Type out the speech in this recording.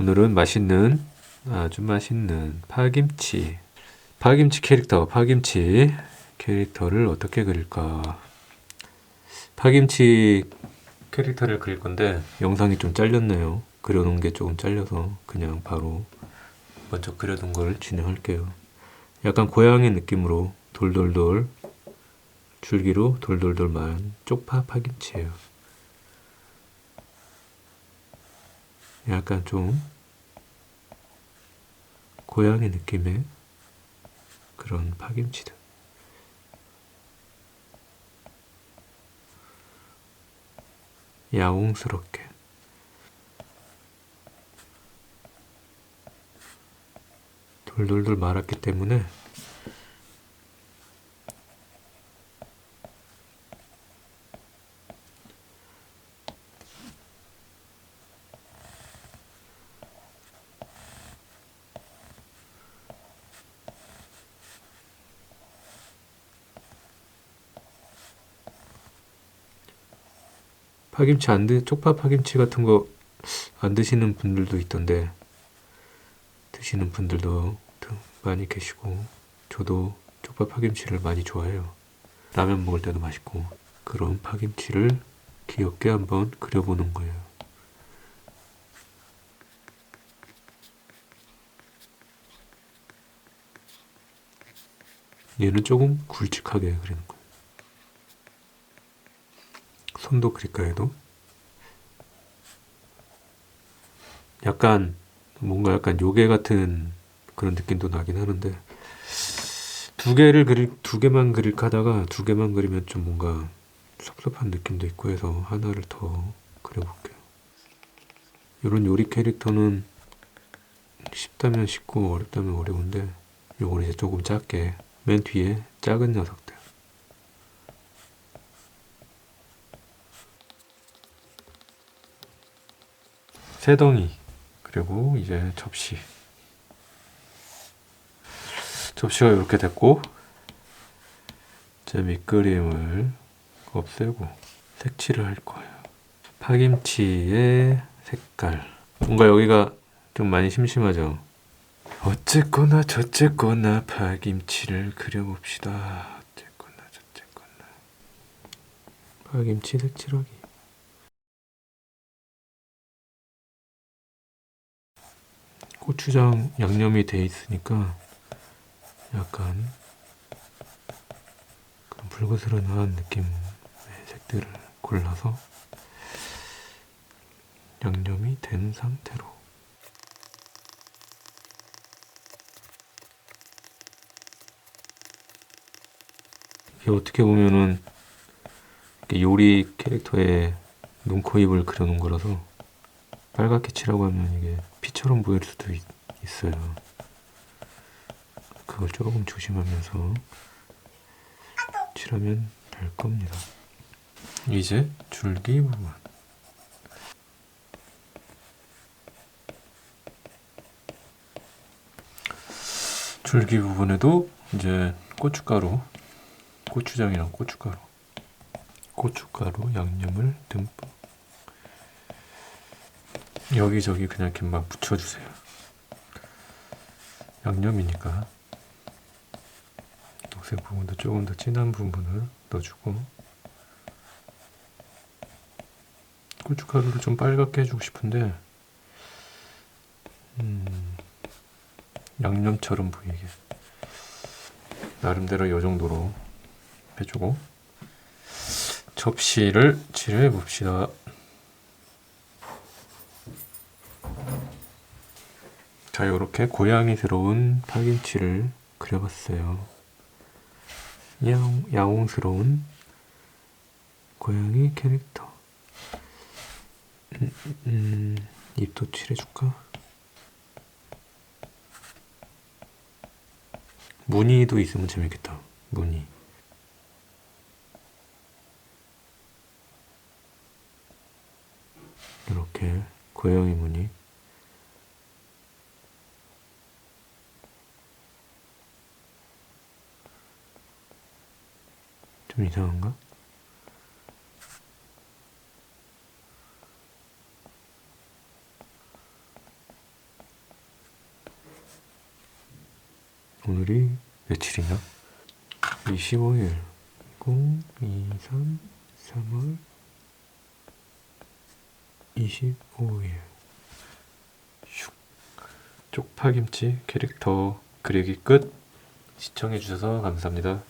오늘은 맛있는 아주 맛있는 파김치 파김치 캐릭터 파김치 캐릭터를 어떻게 그릴까? 파김치 캐릭터를 그릴 건데 영상이 좀 잘렸네요. 그려놓은 게 조금 잘려서 그냥 바로 먼저 그려둔 걸 진행할게요. 약간 고양이 느낌으로 돌돌돌 줄기로 돌돌돌만 쪽파 파김치예요 약간 좀 고양이 느낌의 그런 파김치들. 야옹스럽게. 돌돌돌 말았기 때문에 파김치 안 드, 쪽파 파김치 같은 거 안 드시는 분들도 있던데 드시는 분들도 드- 많이 계시고 저도 쪽파 파김치를 많이 좋아해요. 라면 먹을 때도 맛있고 그런 파김치를 귀엽게 한번 그려보는 거예요. 얘는 조금 굵직하게 그리는 거예요. 손도 그릴까 해도 약간 뭔가 약간 요괴 같은 그런 느낌도 나긴 하는데 두 개를 그릴 두 개만 그릴까 하다가 두 개만 그리면 좀 뭔가 섭섭한 느낌도 있고 해서 하나를 더 그려볼게요. 이런 요리 캐릭터는 쉽다면 쉽고 어렵다면 어려운데 요건 이제 조금 작게 맨 뒤에 작은 녀석들 새덩이 그리고 이제 접시. 접시가 이렇게 됐고 이제 밑그림을 없애고 색칠을 할 거예요. 파김치의 색깔. 뭔가 여기가 좀 많이 심심하죠? 어쨌거나 저쨌거나 파김치를 그려봅시다. 어쨌거나 저쨌거나. 파김치 색칠하기 고추장 양념이 돼 있으니까 약간 그런 붉으스름한 느낌의 색들을 골라서 양념이 된 상태로. 어떻게 보면은 요리 캐릭터의 눈, 코, 입을 그려놓은 거라서 빨갛게 칠하고 하면 이게 피처럼 보일 수도 있, 있어요. 그걸 조금 조심하면서 칠하면 될 겁니다. 이제 줄기 부분. 줄기 부분에도 이제 고춧가루, 고추장이랑 고춧가루, 고춧가루 양념을 듬뿍 여기저기 그냥 이렇게 막 묻혀주세요. 양념이니까 녹색 부분도 조금 더 진한 부분을 넣어주고 고춧가루를 좀 빨갛게 해주고 싶은데 음, 양념처럼 보이게 나름대로 이 정도로 해주고 접시를 칠해 봅시다. 자, 이렇게 고양이스러운 파김치를 그려봤어요. 야옹, 야옹스러운 고양이 캐릭터. 음, 음, 입도 칠해줄까? 무늬도 있으면 재밌겠다. 고양이 문이 좀 이상한가? 오늘이 며칠이냐? 25일 0, 2, 3, 3월 25일. 슉. 쪽파김치 캐릭터 그리기 끝. 시청해주셔서 감사합니다.